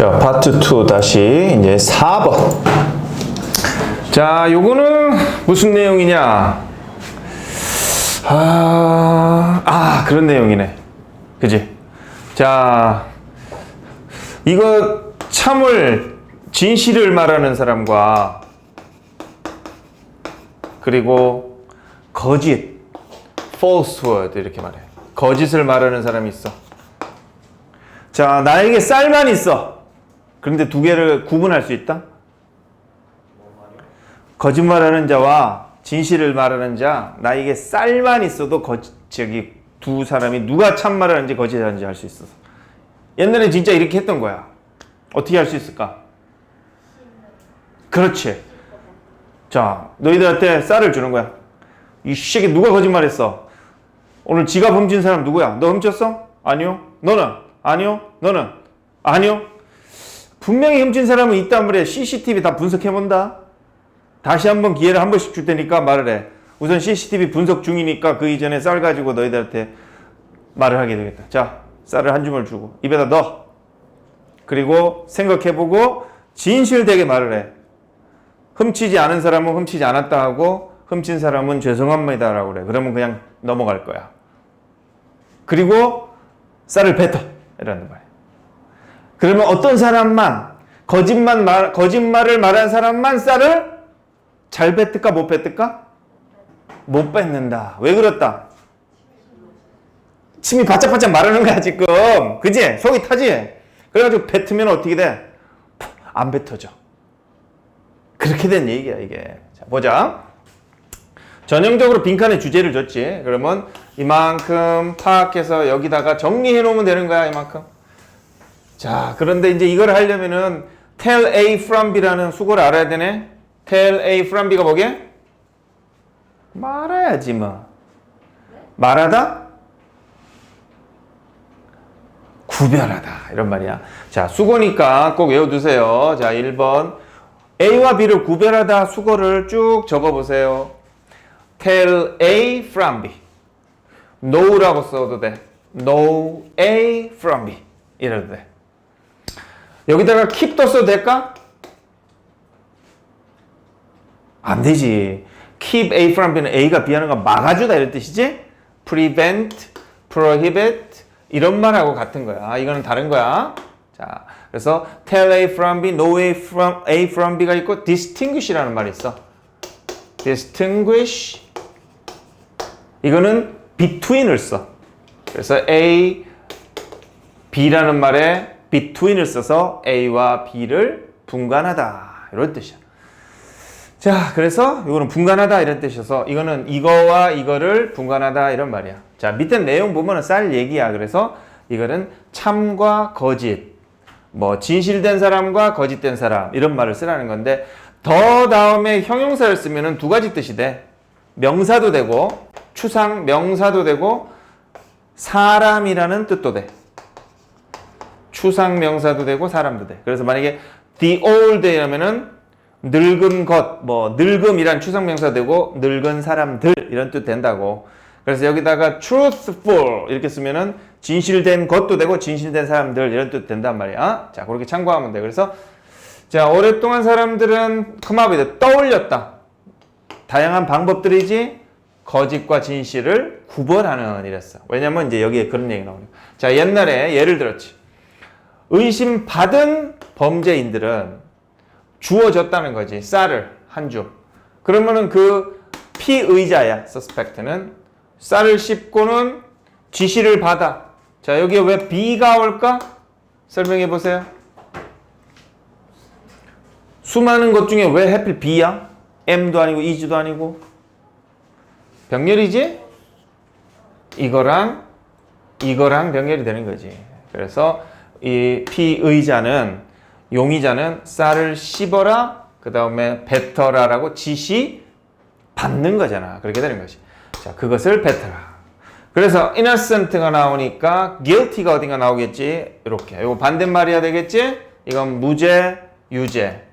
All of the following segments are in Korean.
자, 파트 2 다시 이제 4번. 자, 요거는 무슨 내용이냐? 아, 아, 그런 내용이네. 그지? 자, 이거 참을, 진실을 말하는 사람과 그리고 거짓, falsehood 이렇게 말해. 거짓을 말하는 사람이 있어. 자, 나에게 쌀만 있어. 그런데 두 개를 구분할 수 있다? 거짓말하는 자와 진실을 말하는 자, 나에게 쌀만 있어도 거, 저기 두 사람이 누가 참말하는지 거짓하는지 알 수 있어. 옛날에 진짜 이렇게 했던 거야. 어떻게 할 수 있을까? 그렇지. 자, 너희들한테 쌀을 주는 거야. 이 새끼 누가 거짓말했어? 오늘 지갑 훔친 사람 누구야? 너 훔쳤어? 아니요. 너는? 아니요. 너는? 아니요. 분명히 훔친 사람은 있단 말이야. CCTV 다 분석해본다. 다시 한번 기회를 한 번씩 줄 테니까 말을 해. 우선 CCTV 분석 중이니까 그 이전에 쌀 가지고 너희들한테 말을 하게 되겠다. 자, 쌀을 한 주먹 주고 입에다 넣어. 그리고 생각해보고 진실되게 말을 해. 훔치지 않은 사람은 훔치지 않았다 하고 훔친 사람은 죄송합니다라고 그래. 그러면 그냥 넘어갈 거야. 그리고 쌀을 뱉어. 이라는 말이야. 그러면 어떤 사람만 거짓말 말, 거짓말을 말한 사람만 쌀을 잘 뱉을까 못 뱉을까? 못 뱉는다. 왜 그렇다? 침이 바짝바짝 마르는 거야 지금. 그지? 속이 타지? 그래가지고 뱉으면 어떻게 돼? 안 뱉어져. 그렇게 된 얘기야 이게. 자 보자. 전형적으로 빈칸에 주제를 줬지. 그러면 이만큼 파악해서 여기다가 정리해 놓으면 되는 거야 이만큼. 자 그런데 이제 이걸 하려면은 tell A from B라는 수고를 알아야 되네. tell A from B가 뭐게? 말아야지 뭐. 말하다? 구별하다 이런 말이야. 자 수고니까 꼭 외워두세요. 자 1번 A와 B를 구별하다 수고를 쭉 적어보세요. tell A from B. know라고 써도 돼. know A from B. 이래도 돼. 여기다가 keep도 써도 될까? 안 되지. keep A from B는 A가 B 하는 거 막아주다 이런 뜻이지? prevent, prohibit 이런 말하고 같은 거야. 아, 이거는 다른 거야. 자, 그래서 tell A from B, know A from A from B가 있고 distinguish라는 말이 있어. distinguish 이거는 between을 써. 그래서 A, B라는 말에 between을 써서 A와 B를 분간하다 이런 뜻이야. 자, 그래서 이거는 분간하다 이런 뜻이어서 이거는 이거와 이거를 분간하다 이런 말이야. 자, 밑에 내용 보면은 쌀 얘기야. 그래서 이거는 참과 거짓, 뭐 진실된 사람과 거짓된 사람 이런 말을 쓰라는 건데 더 다음에 형용사를 쓰면은 두 가지 뜻이 돼. 명사도 되고 추상 명사도 되고 사람이라는 뜻도 돼. 추상 명사도 되고 사람도 돼. 그래서 만약에 the old라면은 늙은 것, 뭐 늙음이란 추상 명사 되고 늙은 사람들 이런 뜻 된다고. 그래서 여기다가 truthful 이렇게 쓰면은 진실된 것도 되고 진실된 사람들 이런 뜻 된단 말이야. 자, 그렇게 참고하면 돼. 그래서 자, 오랫동안 사람들은 커마비드 떠올렸다. 다양한 방법들이지 거짓과 진실을 구별하는 이랬어. 왜냐면 이제 여기에 그런 얘기 나오니까. 자, 옛날에 예를 들었지. 의심 받은 범죄인들은 주어졌다는 거지. 쌀을 한 줌. 그러면은 그 피의자야, 서스펙트는 쌀을 씹고는 지시를 받아. 자, 여기에 왜 B가 올까? 설명해 보세요. 수많은 것 중에 왜 하필 B야? M도 아니고 E도 아니고 병렬이지? 이거랑 이거랑 병렬이 되는 거지. 그래서 이 피의자는 용의자는 쌀을 씹어라 그 다음에 뱉어라라고 지시 받는 거잖아. 그렇게 되는 거지. 자, 그것을 뱉어라. 그래서 innocent가 나오니까 guilty가 어딘가 나오겠지. 이렇게. 이거 반대말이야 되겠지? 이건 무죄, 유죄.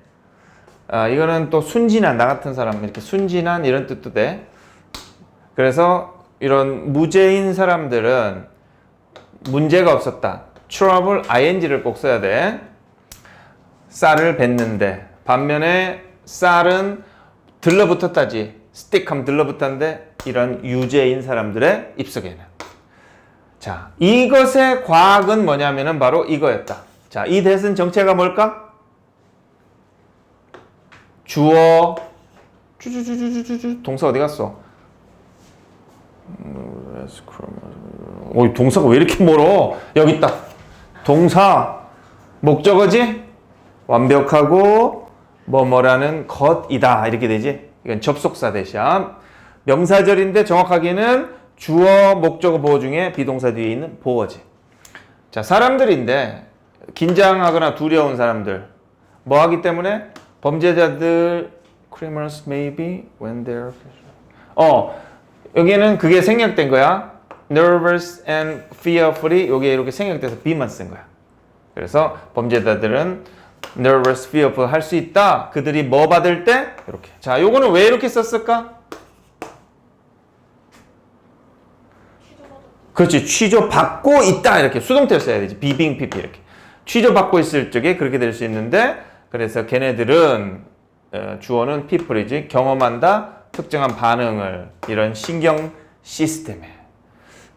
아, 이거는 또 순진한 나 같은 사람 이렇게 순진한 이런 뜻도 돼. 그래서 이런 무죄인 사람들은 문제가 없었다. Trouble ing를 꼭 써야 돼. 쌀을 뱉는데. 반면에 쌀은 들러붙었다지. 스틱하면 들러붙었는데 이런 유죄인 사람들의 입속에는. 자 이것의 과학은 뭐냐면은 바로 이거였다. 자이 대신 정체가 뭘까? 주어. 쭈쭈쭈쭈쭈쭈 동사 어디 갔어? 어 동사가 왜 이렇게 멀어? 여기 있다 동사. 목적어지? 완벽하고 뭐뭐라는 것이다. 이렇게 되지? 이건 접속사 대신 명사절인데 정확하게는 주어 목적어 보호 중에 비동사 뒤에 있는 보어지. 자 사람들인데 긴장하거나 두려운 사람들. 뭐 하기 때문에? 범죄자들 criminals maybe when they're 어 여기에는 그게 생략된 거야 nervous and fearfully 여기에 이렇게 생략돼서 be만 쓴 거야 그래서 범죄자들은 nervous, fearful 할 수 있다. 그들이 뭐 받을 때 이렇게. 자, 요거는 왜 이렇게 썼을까? 그렇지. 취조 받고 있다 이렇게 수동태를 써야 되지. 비빙 pp 이렇게. 취조 받고 있을 적에 그렇게 될 수 있는데 그래서 걔네들은 어, 주어는 people이지 경험한다 특정한 반응을 이런 신경 시스템에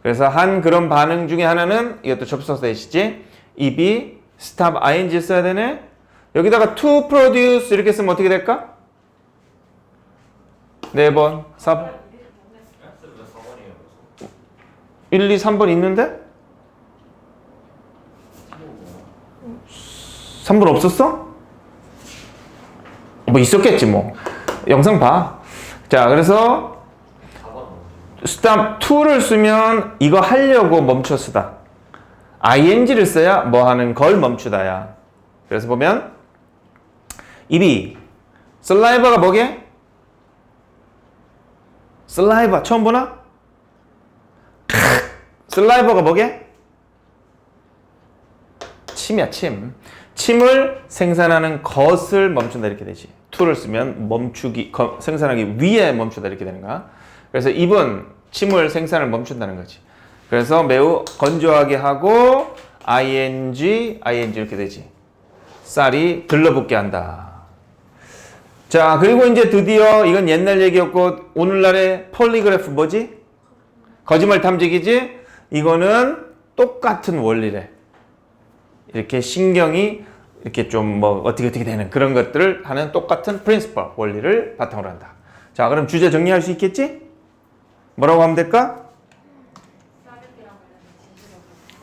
그래서 한 그런 반응 중에 하나는 이것도 접속사 대시지 입이 stop ing 써야 되네 여기다가 to produce 이렇게 쓰면 어떻게 될까? 네 번, 4번 1, 2, 3번 있는데? 3번 없었어? 뭐 있었겠지 뭐 영상 봐 자 그래서 stop to를 쓰면 이거 하려고 멈춰 쓰다 ing를 써야 뭐 하는 걸 멈추다야 그래서 보면 입이 슬라이버가 뭐게? 슬라이버 처음 보나? 슬라이버가 뭐게? 침이야 침 침을 생산하는 것을 멈춘다 이렇게 되지 to를 쓰면 멈추기 거- 생산하기 위해 멈추다 이렇게 되는 거야 그래서 입은 침을 생산을 멈춘다는 거지 그래서 매우 건조하게 하고 ing ing 이렇게 되지 쌀이 들러붙게 한다 자 그리고 이제 드디어 이건 옛날 얘기였고 오늘날의 폴리그래프 뭐지? 거짓말 탐지기지? 이거는 똑같은 원리래 이렇게 신경이 이렇게 좀 뭐 어떻게 어떻게 되는 그런 것들을 하는 똑같은 프린시퍼 원리를 바탕으로 한다. 자, 그럼 주제 정리할 수 있겠지? 뭐라고 하면 될까?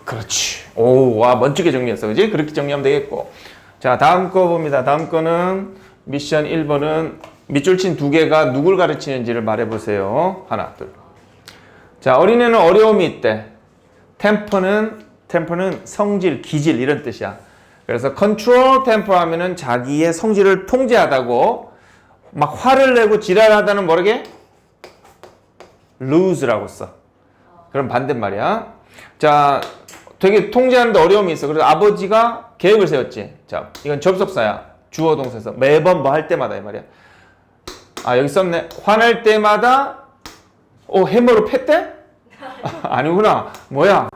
그렇지. 오, 와 멋지게 정리했어, 그지? 그렇게 정리하면 되겠고. 자, 다음 거 봅니다. 다음 거는 미션 1번은 밑줄 친 두 개가 누굴 가르치는지를 말해보세요. 하나, 둘. 자, 어린애는 어려움이 있대. 템퍼는 템퍼는 성질, 기질 이런 뜻이야. 그래서 컨트롤 템퍼 하면은 자기의 성질을 통제하다고 막 화를 내고 지랄하다는 뭐라게? Lose라고 써. 그럼 반대말이야. 자, 되게 통제하는데 어려움이 있어. 그래서 아버지가 계획을 세웠지. 자, 이건 접속사야. 주어 동사에서 매번 뭐 할 때마다 이 말이야. 아, 여기 썼네. 화날 때마다 어, 해머로 팼대? 아니구나. 뭐야?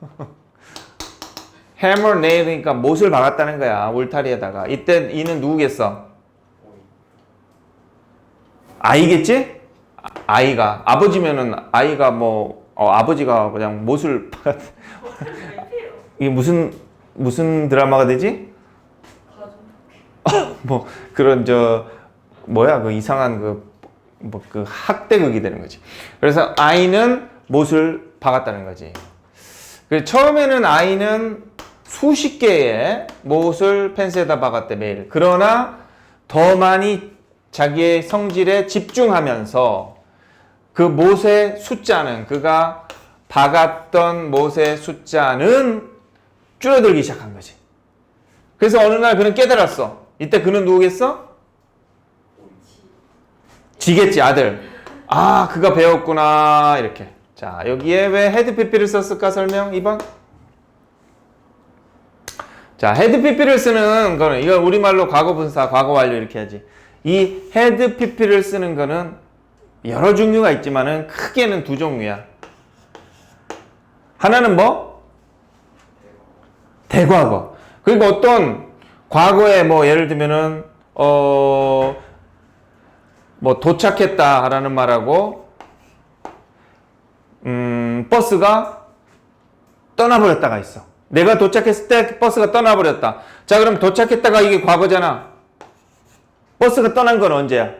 해머 네일이니까 못을 박았다는 거야. 울타리에다가. 이때 이는 누구겠어? 아이겠지? 아- 아이가. 아버지면은 아이가 뭐 어, 아버지가 그냥 못을 이게 무슨 무슨 드라마가 되지? 뭐 그런 저 뭐야 그 이상한 그 뭐 그 학대극이 되는 거지. 그래서 아이는 못을 박았다는 거지. 그 처음에는 아이는 수십 개의 못을 펜스에다 박았대 매일. 그러나 더 많이 자기의 성질에 집중하면서 그 못의 숫자는 그가 박았던 못의 숫자는 줄어들기 시작한 거지. 그래서 어느 날 그는 깨달았어. 이때 그는 누구겠어? 지겠지 아들. 아 그가 배웠구나 이렇게. 자 여기에 왜 헤드 PP를 썼을까 설명 2번. 자 헤드 PP를 쓰는 거는 이건 우리말로 과거 분사, 과거 완료 이렇게 하지. 이 헤드 PP를 쓰는 거는 여러 종류가 있지만은 크게는 두 종류야. 하나는 뭐? 대과거. 그러니까 어떤 과거에 뭐 예를 들면은 어 뭐 도착했다라는 말하고 음 버스가 떠나버렸다가 있어. 내가 도착했을 때 버스가 떠나버렸다. 자 그럼 도착했다가 이게 과거잖아. 버스가 떠난 건 언제야?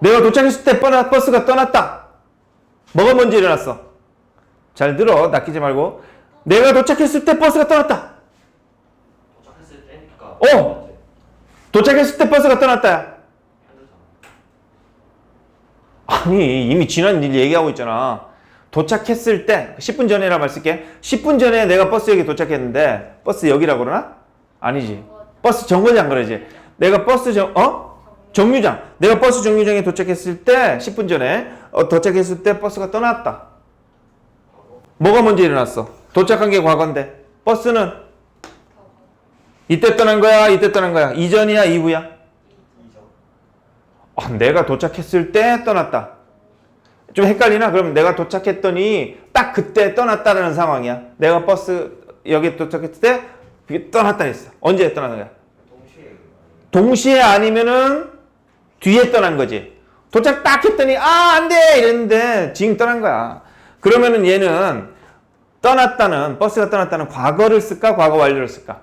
내가 도착했을 때 버스가 떠났다. 뭐가 먼저 일어났어? 잘 들어. 낚이지 말고. 내가 도착했을 때 버스가 떠났다. 도착했을 때니까 어! 도착했을 때 버스가 떠났다. 아니, 이미 지난 일 얘기하고 있잖아. 도착했을 때, 10분 전이라 말 쓸게. 10분 전에 내가 버스역에 도착했는데, 버스 역이라고 그러나? 아니지. 버스 정거장 그러지. 내가 버스 정, 어? 정류장. 내가 버스 정류장에 도착했을 때, 10분 전에, 어, 도착했을 때 버스가 떠났다. 뭐가 먼저 일어났어? 도착한 게 과거인데, 버스는 이때 떠난 거야? 이때 떠난 거야? 이전이야? 이후야? 아, 내가 도착했을 때 떠났다. 좀 헷갈리나? 그럼 내가 도착했더니 딱 그때 떠났다라는 상황이야. 내가 버스 여기 도착했을 때 떠났다 했어. 언제 떠나는 거야? 동시에 아니면은 뒤에 떠난 거지. 도착 딱 했더니 아, 안 돼! 이랬는데 지금 떠난 거야. 그러면은 얘는 떠났다는 버스가 떠났다는 과거를 쓸까? 과거 완료를 쓸까?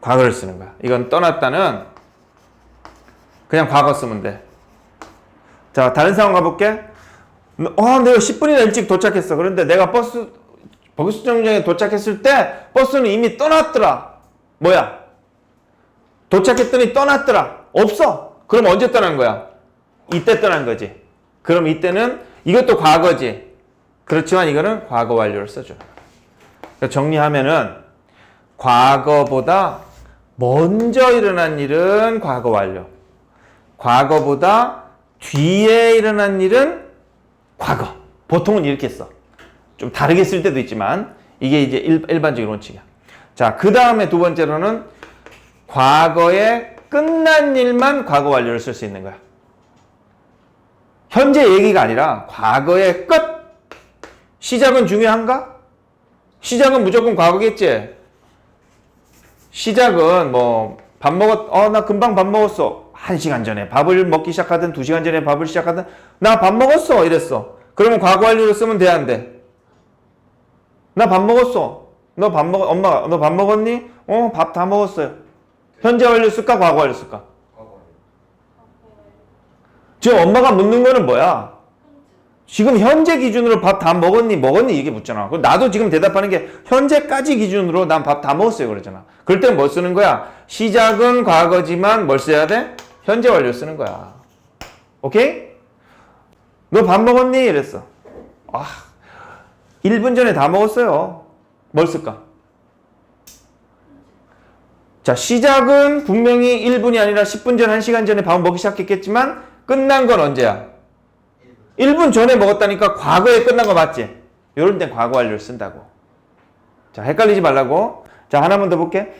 과거를 쓰는 거야. 이건 떠났다는 그냥 과거 쓰면 돼. 자, 다른 상황 가볼게. 어, 내가 10분이나 일찍 도착했어. 그런데 내가 버스, 버스 정류장에 도착했을 때 버스는 이미 떠났더라. 뭐야? 도착했더니 떠났더라. 없어. 그럼 언제 떠난 거야? 이때 떠난 거지. 그럼 이때는 이것도 과거지. 그렇지만 이거는 과거 완료를 써줘. 그러니까 정리하면은 과거보다 먼저 일어난 일은 과거 완료. 과거보다 뒤에 일어난 일은 과거. 보통은 이렇게 써. 좀 다르게 쓸 때도 있지만 이게 이제 일, 일반적인 원칙이야. 자, 그 다음에 두 번째로는 과거에 끝난 일만 과거 완료를 쓸 수 있는 거야. 현재 얘기가 아니라 과거의 끝. 시작은 중요한가? 시작은 무조건 과거겠지. 시작은 뭐 밥 먹었 어 나 금방 밥 먹었어. 한 시간 전에 밥을 먹기 시작하든 두 시간 전에 밥을 시작하든 나 밥 먹었어 이랬어. 그러면 과거 완료를 쓰면 돼 안 돼? 나 밥 먹었어. 너 밥 먹 엄마 너 밥 먹었니? 어 밥 다 먹었어요. 현재 완료 쓸까 과거 완료 쓸까? 지금 엄마가 묻는 거는 뭐야? 지금 현재 기준으로 밥 다 먹었니? 먹었니? 이게 묻잖아. 나도 지금 대답하는 게 현재까지 기준으로 난 밥 다 먹었어요. 그러잖아. 그럴 땐 뭐 쓰는 거야? 시작은 과거지만 뭘 써야 돼? 현재 완료 쓰는 거야. 오케이? 너 밥 먹었니? 이랬어. 아, 1분 전에 다 먹었어요. 뭘 쓸까? 자, 시작은 분명히 1분이 아니라 10분 전, 1시간 전에 밥 먹기 시작했겠지만 끝난 건 언제야? 1분 전에 먹었다니까 과거에 끝난 거 맞지? 요런 땐 과거 완료를 쓴다고. 자, 헷갈리지 말라고. 자, 하나만 더 볼게.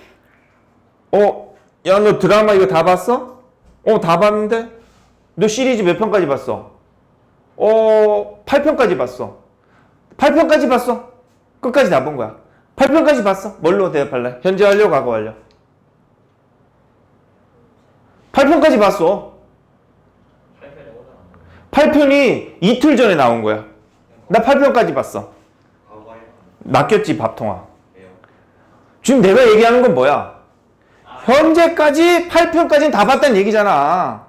어, 야, 너 드라마 이거 다 봤어? 어, 다 봤는데? 너 시리즈 몇 편까지 봤어? 어, 8편까지 봤어. 8편까지 봤어. 끝까지 다 본 거야. 8편까지 봤어. 뭘로 대답할래? 현재 완료, 과거 완료. 8편까지 봤어. 8편에 오잖아. 8편이 이틀 전에 나온 거야. 나 8편까지 봤어. 낚였지. 왜요? 지금 내가 얘기하는 건 뭐야? 현재까지 8편까지는 다 봤다는 얘기잖아.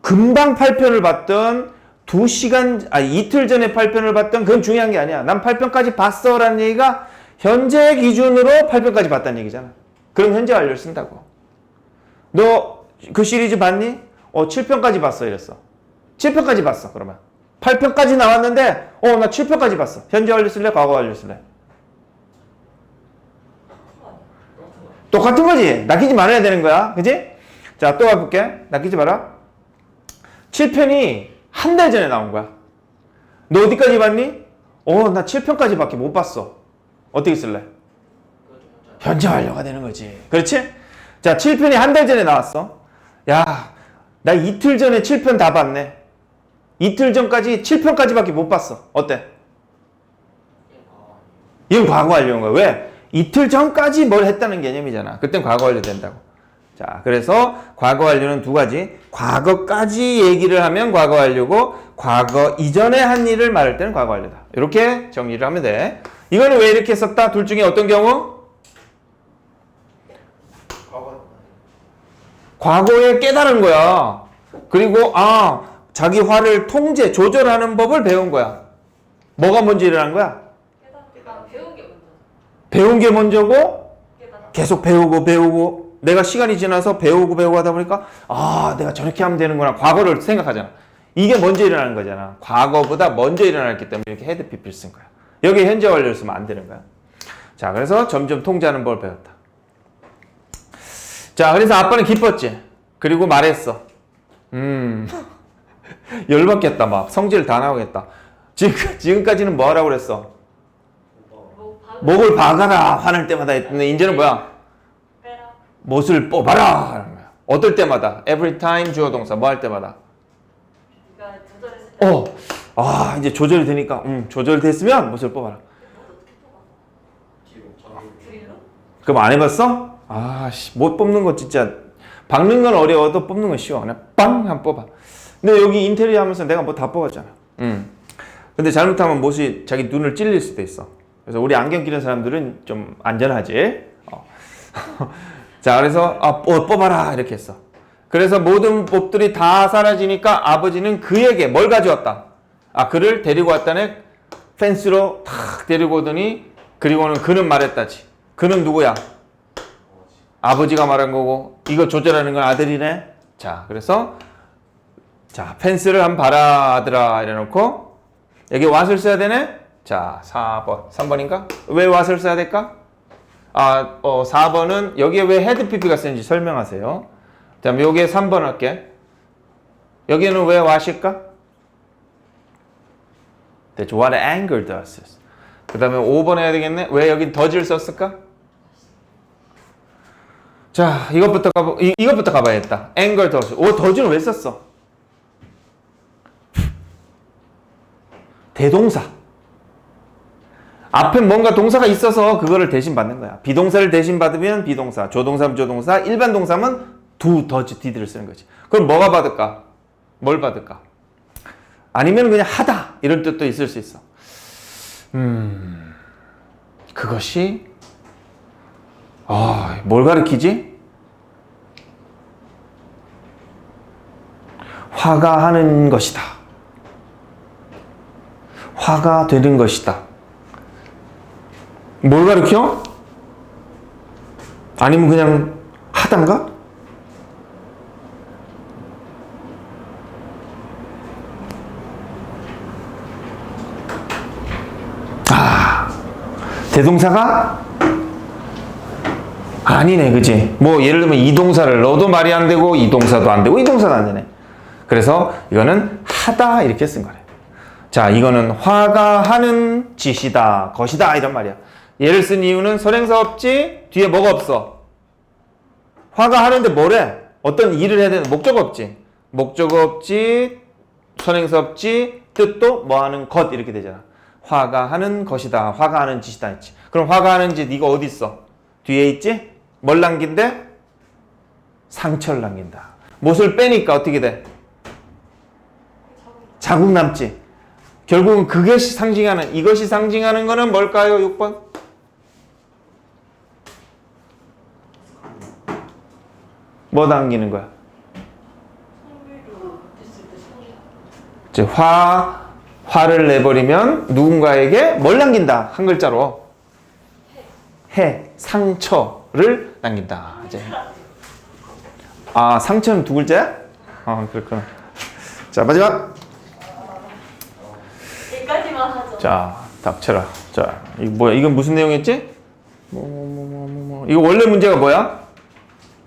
금방 8편을 봤던 2시간, 아, 이틀 전에 8편을 봤던 그건 중요한 게 아니야. 난 8편까지 봤어. 라는 얘기가 현재 기준으로 8편까지 봤다는 얘기잖아. 그럼 현재 완료를 쓴다고. 너 그 시리즈 봤니? 어, 7편까지 봤어. 이랬어. 7편까지 봤어. 그러면. 8편까지 나왔는데, 어, 나 7편까지 봤어. 현재 완료 쓸래? 과거 완료 쓸래? 똑같은 거지. 낚이지 말아야 되는 거야. 그지? 자, 또 가볼게. 낚이지 마라. 7편이 한 달 전에 나온 거야. 너 어디까지 봤니? 어, 나 7편까지 밖에 못 봤어. 어떻게 쓸래? 현재 완료가 되는 거지. 그렇지? 자, 7편이 한 달 전에 나왔어. 야, 나 이틀 전에 7편 다 봤네. 이틀 전까지 7편까지 밖에 못 봤어. 어때? 아, 이건 과거 완료인 거야. 왜? 이틀 전까지 뭘 했다는 개념이잖아. 그땐 과거 완료 된다고. 자, 그래서 과거 완료는 두 가지. 과거까지 얘기를 하면 과거 완료고 과거 이전에 한 일을 말할 때는 과거 완료다. 이렇게 정리를 하면 돼. 이거는 왜 이렇게 썼다? 둘 중에 어떤 경우? 과거 과거에 깨달은 거야. 그리고 아 자기 화를 통제 조절하는 법을 배운 거야. 뭐가 먼저 일어난 거야? 배운 게 먼저고. 계속 배우고 배우고 내가 시간이 지나서 배우고 배우고 하다 보니까 아 내가 저렇게 하면 되는구나 과거를 생각하잖아. 이게 먼저 일어나는 거잖아. 과거보다 먼저 일어났기 때문에 이렇게 헤드 피피를 쓴 거야. 여기 현재 완료를 쓰면 안 되는 거야. 자 그래서 점점 통제하는 법을 배웠다. 자 그래서 아빠는 기뻤지. 그리고 말했어. 음 열받겠다 막 성질 다 나오겠다. 지금 지금까지는 뭐 하라고 그랬어? 목을 박아라 화날 때마다 했는데 이제는 뭐야? 못을 뽑아라. 어떨 때마다 every time 주어 동사 뭐 할 때마다. 어. 아 이제 조절이 되니까 음 조절됐으면 못을 뽑아라. 그럼 안 해봤어? 아씨 못 뽑는 거 진짜 박는 건 어려워도 뽑는 건 쉬워. 그냥 빵 한 뽑아. 근데 여기 인테리어 하면서 내가 뭐 다 뽑았잖아. 음. 근데 잘못하면 못이 자기 눈을 찔릴 수도 있어. 그래서 우리 안경 끼는 사람들은 좀 안전하지. 어. 자 그래서 아 어, 뽑아라 이렇게 했어. 그래서 모든 법들이 다 사라지니까 아버지는 그에게 뭘 가져왔다. 아 그를 데리고 왔다네 펜스로 탁 데리고 오더니 그리고는 그는 말했다지. 그는 누구야? 아버지가 말한 거고 이거 조절하는 건 아들이네. 자, 그래서 자 펜스를 한 봐라 아들아 이래 놓고 여기 왓을 써야 되네. 자, 4번, 3번인가? 왜 왓을 써야 될까? 아, 어, 4번은 여기에 왜 헤드 PP가 쓰는지 설명하세요. 다음에 여기에 3번 할게. 여기는 왜 왓일까? That's what anger does. 그 다음에 5번 해야 되겠네. 왜 여긴 더지를 썼을까? 자, 이것부터 가보, 이, 이것부터 가봐야겠다. anger does. 오, 더지는 왜 썼어? 대동사. 앞에 뭔가 동사가 있어서 그거를 대신 받는 거야. 비동사를 대신 받으면 비동사, 조동사면 조동사, 일반 동사면 do, does, did를 쓰는 거지. 그럼 뭐가 받을까? 뭘 받을까? 아니면 그냥 하다 이런 뜻도 있을 수 있어. 음, 그것이 아, 뭘 가리키지? 화가 하는 것이다. 화가 되는 것이다. 뭘 가리켜? 아니면 그냥 하단가? 대동사가 아니네, 그지? 뭐 예를 들면 이 동사를 넣어도 말이 안 되고 이 동사도 안 되고 이 동사도 안 되네. 그래서 이거는 하다 이렇게 쓴 거래. 자, 이거는 화가 하는 짓이다, 것이다 이런 말이야. 얘를 쓴 이유는 선행사 없지 뒤에 뭐가 없어? 화가 하는데 뭐래? 어떤 일을 해야 되는 목적 없지. 목적 없지, 선행사 없지, 뜻도 뭐 하는 것 이렇게 되잖아. 화가 하는 것이다. 화가 하는 짓이다 했지. 그럼 화가 하는 짓 이거 어디 있어? 뒤에 있지? 뭘 남긴대? 상처를 남긴다. 못을 빼니까 어떻게 돼? 자국 남지. 결국은 그것이 상징하는 이것이 상징하는 거는 뭘까요? 6번. 뭐 남기는 거야? 이제 화 화를 내버리면 누군가에게 뭘 남긴다 한 글자로 해 상처 를 남긴다 이제 아 상처는 두 글자야? 아 그렇구나 자 마지막 여기까지만 하죠. 자 닥쳐라 자 이거 뭐야 이건 무슨 내용이었지? 뭐, 뭐, 뭐, 뭐, 뭐, 뭐. 이거 원래 문제가 뭐야?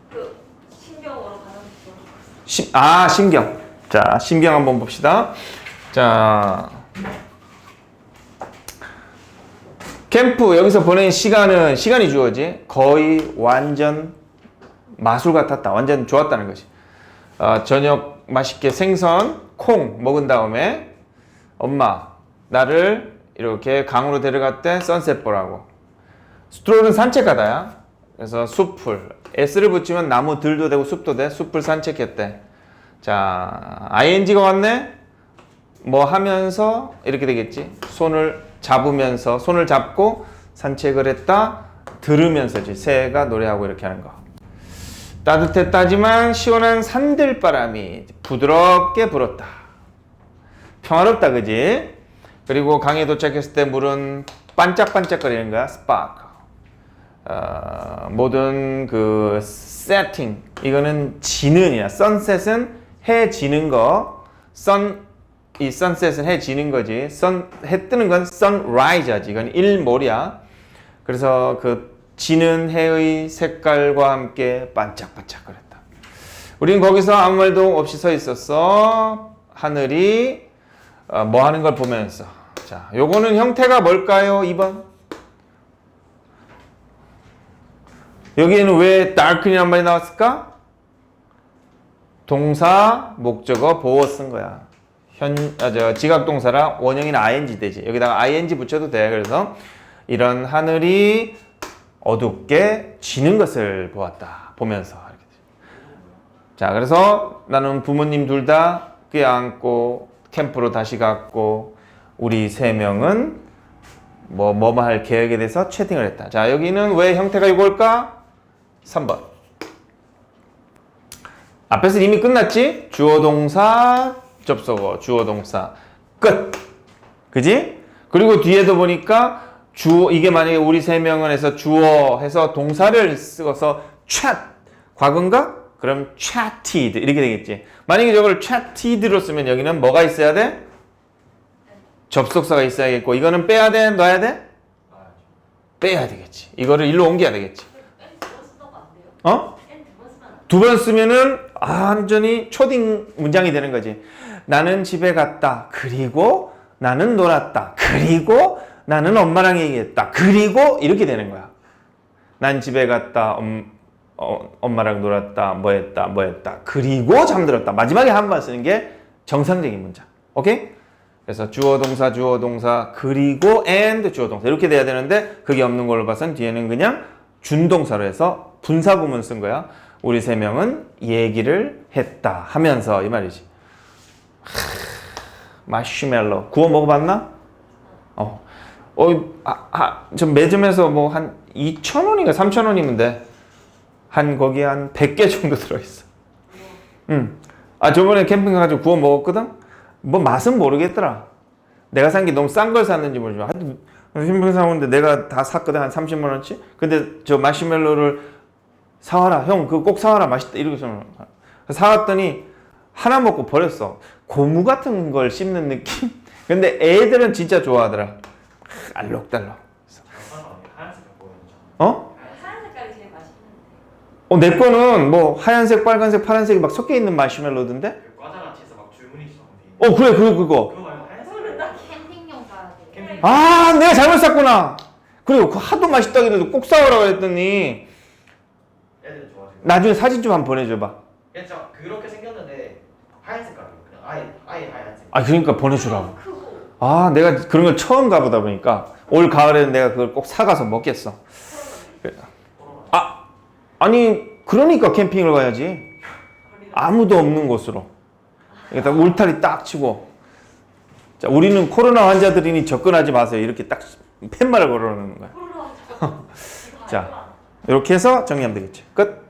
그 신경으로 가는 거. 심, 아 심경 자 심경 한번 봅시다 자 캠프 여기서 보낸 시간은 시간이 주어지 거의 완전 마술 같았다 완전 좋았다는 것이 어, 저녁 맛있게 생선 콩 먹은 다음에 엄마 나를 이렇게 강으로 데려갔대 선셋 보라고 스트롤은 산책하다야. 그래서 숲을 s를 붙이면 나무 들도 되고 숲도 돼. 숲을 산책했대. 자, ing가 왔네. 뭐 하면서 이렇게 되겠지. 손을 잡으면서 손을 잡고 산책을 했다. 들으면서지. 새가 노래하고 이렇게 하는 거. 따뜻했다지만 시원한 산들바람이 부드럽게 불었다. 평화롭다, 그지? 그리고 강에 도착했을 때 물은 반짝반짝거리는 거야, 스파크. 어, 모든 그 세팅, 이거는 지는이야. 선셋은 해 지는 거, 선, 이 선셋은 해 지는 거지. 선, 해 뜨는 건 sunrise지. 이건 일몰이야. 그래서 그 지는 해의 색깔과 함께 반짝반짝 거렸다. 우린 거기서 아무 말도 없이 서 있었어. 하늘이 어, 뭐 하는 걸 보면서. 자, 요거는 형태가 뭘까요? 2번. 여기에는 왜 darken이란 말이 나왔을까? 동사, 목적어, 보어 쓴 거야. 현, 아, 저, 지각 동사라 원형인 ing 되지. 여기다가 ing 붙여도 돼. 그래서 이런 하늘이 어둡게 지는 것을 보았다. 보면서. 자, 그래서 나는 부모님 둘 다 껴안고 캠프로 다시 갔고 우리 세 명은 뭐 뭐뭐 할 계획에 대해서 채팅을 했다. 자, 여기는 왜 형태가 이걸까? 3번. 앞에서 이미 끝났지? 주어 동사 접속어 주어 동사 끝. 그지? 그리고 뒤에도 보니까 주어 이게 만약에 우리 세 명은 해서 주어 해서 동사를 쓰고서 chat 과거인가? 그럼 chatted 이렇게 되겠지. 만약에 저걸 chatted로 쓰면 여기는 뭐가 있어야 돼? 접속사가 있어야겠고 이거는 빼야 돼? 넣어야 돼? 빼야 되겠지. 이거를 일로 옮겨야 되겠지. 어? 쓰면? 두번 쓰면은 아, 완전히 초딩 문장이 되는 거지. 나는 집에 갔다. 그리고 나는 놀았다. 그리고 나는 엄마랑 얘기했다. 그리고 이렇게 되는 거야. 난 집에 갔다. 엄, 어, 엄마랑 놀았다. 뭐 했다. 뭐 했다. 그리고 잠들었다. 마지막에 한 번 쓰는 게 정상적인 문장. 오케이? 그래서 주어 동사 주어 동사 그리고 and 주어 동사 이렇게 돼야 되는데 그게 없는 걸로 봐선 뒤에는 그냥 준동사로 해서 분사 구문 쓴 거야. 우리 세 명은 얘기를 했다 하면서 이 말이지. 마시멜로 구워 먹어봤나? 어, 어, 아, 아, 저 매점에서 뭐 한 2천 원인가 3천 원이면 돼. 한 거기 한 100개 정도 들어있어. 응. 아 저번에 캠핑 가가지고 구워 먹었거든. 뭐 맛은 모르겠더라. 내가 산 게 너무 싼 걸 샀는지 모르지만 하여튼 캠핑 사오는데 내가 다 샀거든 한 30만 원치. 근데 저 마시멜로를 사와라 형 그거 꼭 사와라 맛있다 이러고서 사왔더니 하나 먹고 버렸어 고무 같은 걸 씹는 느낌 근데 애들은 진짜 좋아하더라 알록달록? 어? 하얀 색깔이 제일 맛있는데. 어, 내 거는 뭐 하얀색 빨간색 파란색이 막 섞여 있는 마시멜로던데 그 과자같이 해서 막 줄무늬 있었는데 어 그래 그거 그거 그거 말고 하얀색 모른다. 캠핑용 가야 돼. 캠핑 아 내가 잘못 샀구나 그리고 그 하도 맛있다고 해도 꼭 사오라고 했더니 애들 나중에 사진 좀 한번 보내줘봐 그렇게 생겼는데 하얀 색깔이에요 그냥 아예 아예 하얀색 아 그러니까 보내주라고 크고. 아, 내가 그런 걸 처음 가보다 보니까 올 가을에는 내가 그걸 꼭 사가서 먹겠어. 아, 아니 그러니까 캠핑을 가야지. 아무도 없는 곳으로. 일단 울타리 딱 치고. 자, 우리는 코로나 환자들이니 접근하지 마세요. 이렇게 딱 팻말을 걸어놓는 거야. 코로나. 자. 이렇게 해서 정리하면 되겠지. 끝.